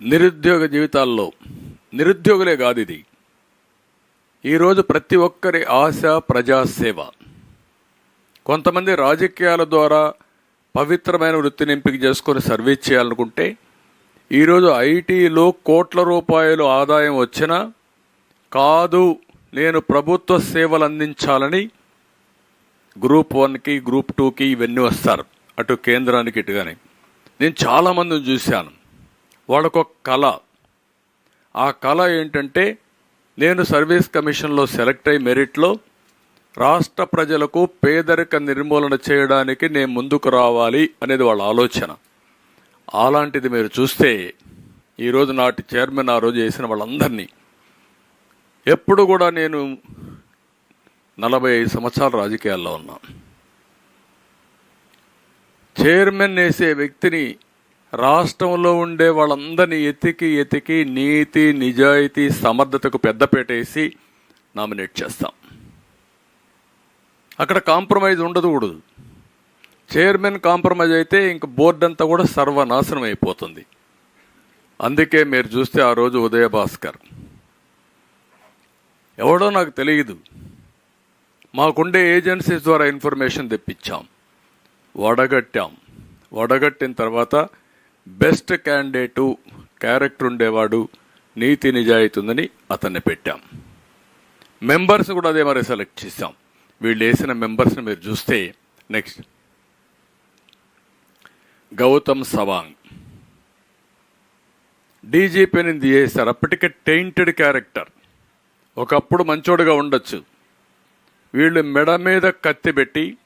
నిరుద్యోగ జీవితాల్లో నిరుద్యోగులే కాదు ఇది. ఈరోజు ప్రతి ఒక్కరి ఆశ ప్రజాసేవ కొంతమంది రాజకీయాల ద్వారా పవిత్రమైన వృత్తిని ఎంపిక చేసుకొని సర్వీస్ చేయాలనుకుంటే ఈరోజు ఐటీలో కోట్ల రూపాయలు ఆదాయం వచ్చినా కాదు నేను ప్రభుత్వ సేవలు అందించాలని గ్రూప్ వన్కి గ్రూప్ టూకి ఇవన్నీ వస్తారు. అటు కేంద్రానికి ఇటు కానీ నేను చాలామందిని చూశాను. వాళ్ళకొక కళ. ఆ కళ ఏంటంటే నేను సర్వీస్ కమిషన్లో సెలెక్ట్ అయ్యి మెరిట్లో రాష్ట్ర ప్రజలకు పేదరిక నిర్మూలన చేయడానికి నేను ముందుకు రావాలి అనేది వాళ్ళ ఆలోచన. అలాంటిది మీరు చూస్తే ఈరోజు నాటి చైర్మన్ ఆ రోజు చేసిన వాళ్ళందరినీ. ఎప్పుడు కూడా నేను నలభై ఐదు సంవత్సరాల రాజకీయాల్లో ఉన్నా. చైర్మన్ వేసే వ్యక్తిని రాష్ట్రంలో ఉండే వాళ్ళందరినీ ఎతికి ఎతికి నీతి నిజాయితీ సమర్థతకు పెద్దపేటేసి నామినేట్ చేస్తాం. అక్కడ కాంప్రమైజ్ ఉండదు చైర్మన్ కాంప్రమైజ్ అయితే ఇంక బోర్డు అంతా కూడా సర్వనాశనం అయిపోతుంది. అందుకే మీరు చూస్తే ఆ రోజు ఉదయ భాస్కర్ ఎవడో నాకు తెలియదు. మాకుండే ఏజెన్సీస్ ద్వారా ఇన్ఫర్మేషన్ తెప్పించాం. వడగట్టాం. వడగట్టిన తర్వాత బెస్ట్ క్యాండిడేటు క్యారెక్టర్ ఉండేవాడు నీతి నిజాయితీ ఉందని అతన్ని పెట్టాం. మెంబర్స్ కూడా అదే మరి సెలెక్ట్ చేసాం వీళ్ళు వేసిన మెంబర్స్ని మీరు చూస్తే నెక్స్ట్. గౌతమ్ సవాంగ్. డీజీపీని చేశారు అప్పటికే టెయింటెడ్ క్యారెక్టర్ ఒకప్పుడు మంచోడుగా ఉండొచ్చు. వీళ్ళు మెడ మీద కత్తి పెట్టి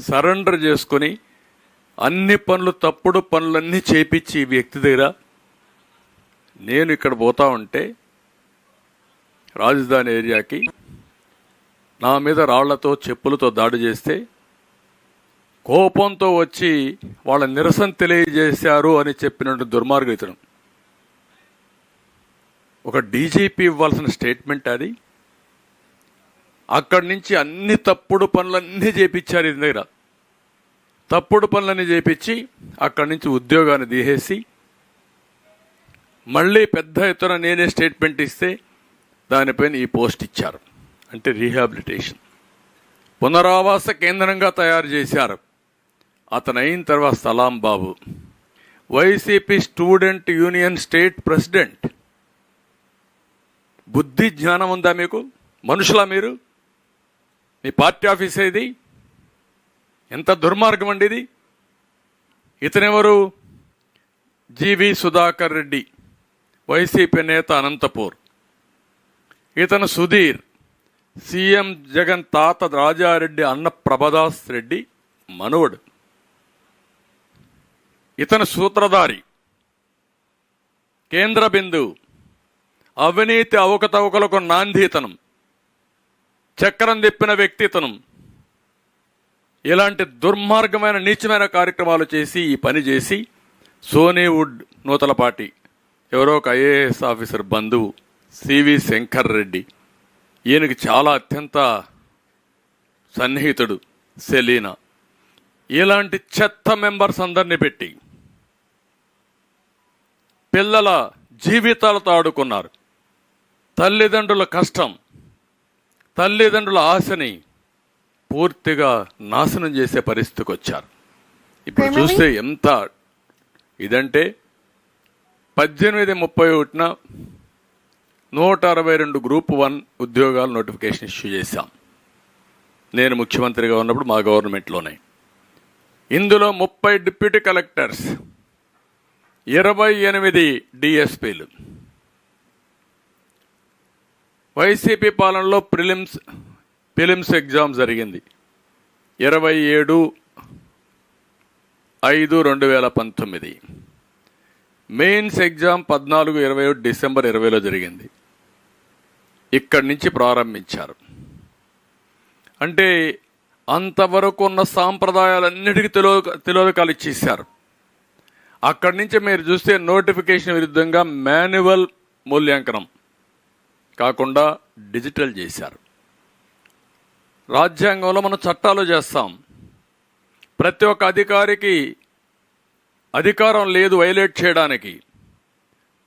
సరెండర్ చేసుకొని అన్ని పనులు తప్పుడు పనులన్నీ చేపించి ఈ వ్యక్తి దగ్గర నేను ఇక్కడ పోతా ఉంటే రాజధాని ఏరియాకి నా మీద రాళ్ళతో చెప్పులతో దాడి చేస్తే కోపంతో వచ్చి వాళ్ళ నిరసన తెలియజేశారు అని చెప్పినట్టు దుర్మార్గం ఒక డీజీపీ ఇవ్వాల్సిన స్టేట్మెంట్ అది. అక్కడి నుంచి అన్ని తప్పుడు పనులన్నీ చేపించారు ఇది దగ్గర. తప్పుడు పనులన్నీ చేపించి అక్కడి నుంచి ఉద్యోగాన్ని తీసేసి మళ్ళీ పెద్ద ఎత్తున నేనే స్టేట్మెంట్ ఇస్తే దానిపైన ఈ పోస్ట్ ఇచ్చారు. అంటే రీహాబిలిటేషన్. పునరావాస కేంద్రంగా తయారు చేశారు. అతను అయిన తర్వాత Salam Babu. YCP student union state president. బుద్ధి జ్ఞానం ఉందా మీకు? మనుషులా మీరు? మీ పార్టీ ఆఫీస్ ఏది? ఎంత దుర్మార్గం అండి ఇది? ఇతనెవరు? G V Sudhakar Reddy YCP నేత అనంతపూర్. ఇతను సుధీర్ సీఎం జగన్ తాత రాజారెడ్డి అన్న ప్రభదాస్ రెడ్డి మనవడు. ఇతను సూత్రధారి. కేంద్ర బిందువు అవినీతి అవకతవకలకు నాందీతనం చక్రం తిప్పిన వ్యక్తితనం ఇలాంటి దుర్మార్గమైన నీచమైన కార్యక్రమాలు చేసి ఈ పని చేసి సోనీవుడ్ నూతలపాటి ఎవరో ఒక ఐఏఎస్ ఆఫీసర్ బంధువు సివి శంకర్ రెడ్డి. ఈయనకి చాలా అత్యంత సన్నిహితుడు సెలీనా. ఇలాంటి చెత్త మెంబర్స్ అందరినీ పెట్టి పిల్లల జీవితాలతో ఆడుకున్నారు. తల్లిదండ్రుల కష్టం తల్లిదండ్రుల ఆశని పూర్తిగా నాశనం చేసే పరిస్థితికి వచ్చారు. ఇప్పుడు చూస్తే ఎంత ఇదంటే పద్దెనిమిది ముప్పై ఒకటిన నూట అరవై రెండు గ్రూప్ వన్ ఉద్యోగాలు నోటిఫికేషన్ ఇష్యూ చేశాం. నేను ముఖ్యమంత్రిగా ఉన్నప్పుడు మా గవర్నమెంట్లోనే. ఇందులో ముప్పై డిప్యూటీ కలెక్టర్స్ ఇరవై ఎనిమిది డిఎస్పీలు. వైసీపీ పాలనలో ప్రిలిమ్స్ ఫిలిమ్స్ ఎగ్జామ్ జరిగింది. ఇరవై ఏడు ఐదు రెండు వేల పంతొమ్మిది. మెయిన్స్ ఎగ్జామ్ పద్నాలుగు ఇరవై ఒకటి డిసెంబర్ ఇరవైలో జరిగింది. ఇక్కడి నుంచి ప్రారంభించారు. అంటే అంతవరకు ఉన్న సాంప్రదాయాలన్నిటికీ తెలో తెలోకాలు ఇచ్చేసారు అక్కడి నుంచి మీరు చూస్తే నోటిఫికేషన్ విరుద్ధంగా మాన్యువల్ మూల్యాంకనం కాకుండా డిజిటల్ చేశారు. రాజ్యాంగంలో మనం చట్టాలు చేస్తాం. ప్రతి ఒక్క అధికారికి అధికారం లేదు వైలేట్ చేయడానికి.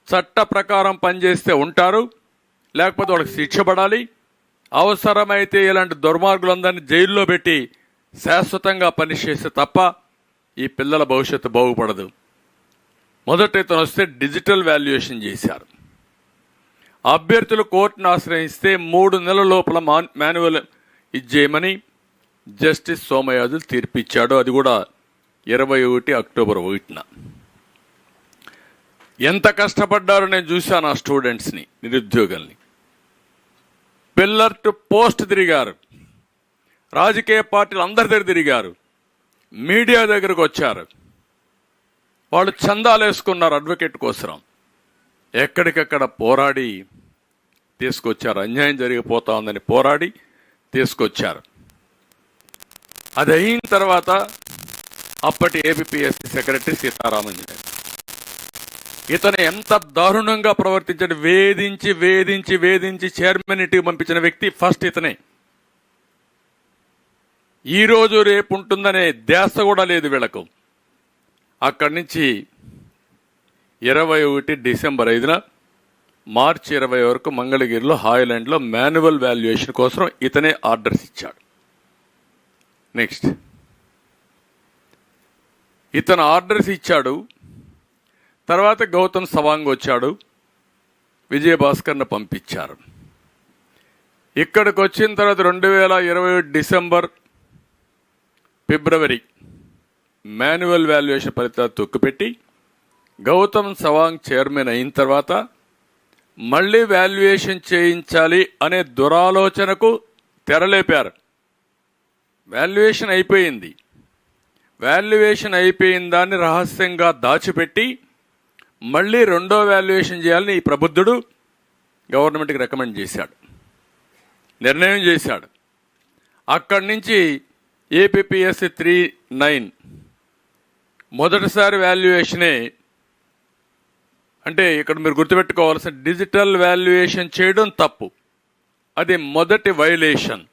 చట్ట ప్రకారం పనిచేస్తే ఉంటారు లేకపోతే వాళ్ళకి శిక్ష పడాలి. అవసరమైతే ఇలాంటి దుర్మార్గులందరినీ జైల్లో పెట్టి శాశ్వతంగా పనిచేస్తే తప్ప ఈ పిల్లల భవిష్యత్తు బాగుపడదు. మొదట ఇతను వస్తే డిజిటల్ వాల్యుయేషన్ చేశారు. అభ్యర్థులు కోర్టును ఆశ్రయిస్తే మూడు నెలల లోపల మాన్ మాన్యువల్ ఇచ్చేయమని జస్టిస్ సోమయాజులు తీర్పిచ్చాడు. అది కూడా ఇరవై ఒకటి అక్టోబర్ ఒకటిన. ఎంత కష్టపడ్డారో నేను చూశాను ఆ స్టూడెంట్స్ని నిరుద్యోగుల్ని. పిల్లర్ టు పోస్ట్ తిరిగారు. రాజకీయ పార్టీలు అందరి దగ్గర తిరిగారు. మీడియా దగ్గరకు వచ్చారు. వాళ్ళు చందాలు వేసుకున్నారు అడ్వకేట్ కోసం ఎక్కడికక్కడ పోరాడి తీసుకొచ్చారు. అన్యాయం జరిగిపోతా ఉందని పోరాడి తీసుకొచ్చారు. అది అయిన తర్వాత అప్పటి ఏబిపిఎస్సి సెక్రటరీ సీతారామన్ గారు. ఇతను ఎంత దారుణంగా ప్రవర్తించాడు వేధించి వేధించి వేధించి చైర్మన్ ఇంటికి పంపించిన వ్యక్తి ఫస్ట్ ఇతనే. ఈ రోజు రేపు ఉంటుందనే ధ్యాస కూడా లేదు వీళ్ళకు. అక్కడి నుంచి ఇరవై ఒకటి డిసెంబర్ ఐదున మార్చి ఇరవై వరకు మంగళగిరిలో హాయ్లాండ్లో మాన్యువల్ వాల్యుయేషన్ కోసం ఇతనే ఆర్డర్స్ ఇచ్చాడు. నెక్స్ట్. ఇతను ఆర్డర్స్ ఇచ్చాడు. తర్వాత గౌతమ్ సవాంగ్ వచ్చాడు. విజయభాస్కర్ను పంపించారు. ఇక్కడికి వచ్చిన తర్వాత రెండు వేల ఇరవై డిసెంబర్ ఫిబ్రవరి మాన్యువల్ వాల్యుయేషన్ ఫలితాలు తొక్కుపెట్టి గౌతమ్ సవాంగ్ చైర్మన్ అయిన తర్వాత మళ్ళీ వాల్యుయేషన్ చేయించాలి అనే దురాలోచనకు తెరలేపారు. వాల్యుయేషన్ అయిపోయింది. వాల్యుయేషన్ అయిపోయిన దాన్ని రహస్యంగా దాచిపెట్టి మళ్ళీ రెండో వాల్యుయేషన్ చేయాలని ఈ ప్రబుద్ధుడు గవర్నమెంట్కి రికమెండ్ చేశాడు. నిర్ణయం చేశాడు. అక్కడి నుంచి ఏపీపీఎస్సీ త్రీ నైన్ మొదటిసారి వాల్యుయేషనే అంటే ఇక్కడ మీరు గుర్తుపెట్టుకోవాల్సిన డిజిటల్ వాల్యుయేషన్ చేయడం తప్పు. అది మొదటి వైలేషన్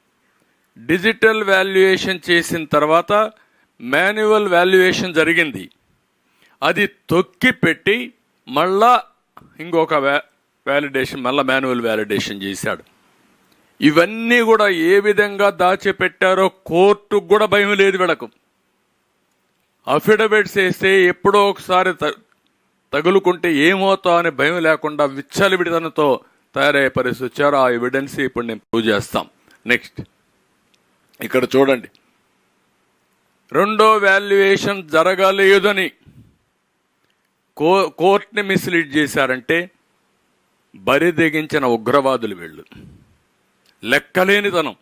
డిజిటల్ వాల్యుయేషన్ చేసిన తర్వాత మాన్యువల్ వాల్యుయేషన్ జరిగింది. అది తొక్కి పెట్టి మళ్ళా ఇంకొక వ్యా వ్యాలిడేషన్ మళ్ళీ మాన్యువల్ వ్యాలిడేషన్ చేశాడు. ఇవన్నీ కూడా ఏ విధంగా దాచిపెట్టారో కోర్టుకు కూడా భయం లేదు వీళ్ళకు. అఫిడవిట్స్ వేస్తే ఎప్పుడో ఒకసారి త- తగులుకుంటే ఏమవుతా అనే భయం లేకుండా విచ్చలవిడితనంతో తయారయ్యే పరిస్థితి వచ్చారు. ఆ ఎవిడెన్స్ ఇప్పుడు నేను ప్రూవ్ చేస్తాం. నెక్స్ట్ ఇక్కడ చూడండి. రెండో వాల్యుయేషన్ జరగలేదని కో కోర్టుని మిస్లీడ్ చేశారంటే బరి తెగించిన ఉగ్రవాదులు వీళ్ళు. లెక్కలేనితనం.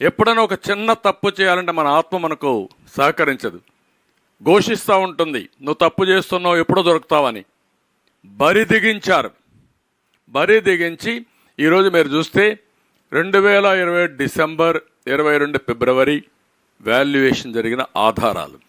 ఎప్పుడైనా ఒక చిన్న తప్పు చేయాలంటే మన ఆత్మ మనకు సహకరించదు. ఘోషిస్తూ ఉంటుంది. నువ్వు తప్పు చేస్తున్నావు ఎప్పుడో దొరుకుతావని. బరి దిగించారు. బరి దిగించి ఈరోజు మీరు చూస్తే రెండు వేల ఇరవై డిసెంబర్ ఇరవై రెండు ఫిబ్రవరి వాల్యుయేషన్ జరిగిన ఆధారాలు.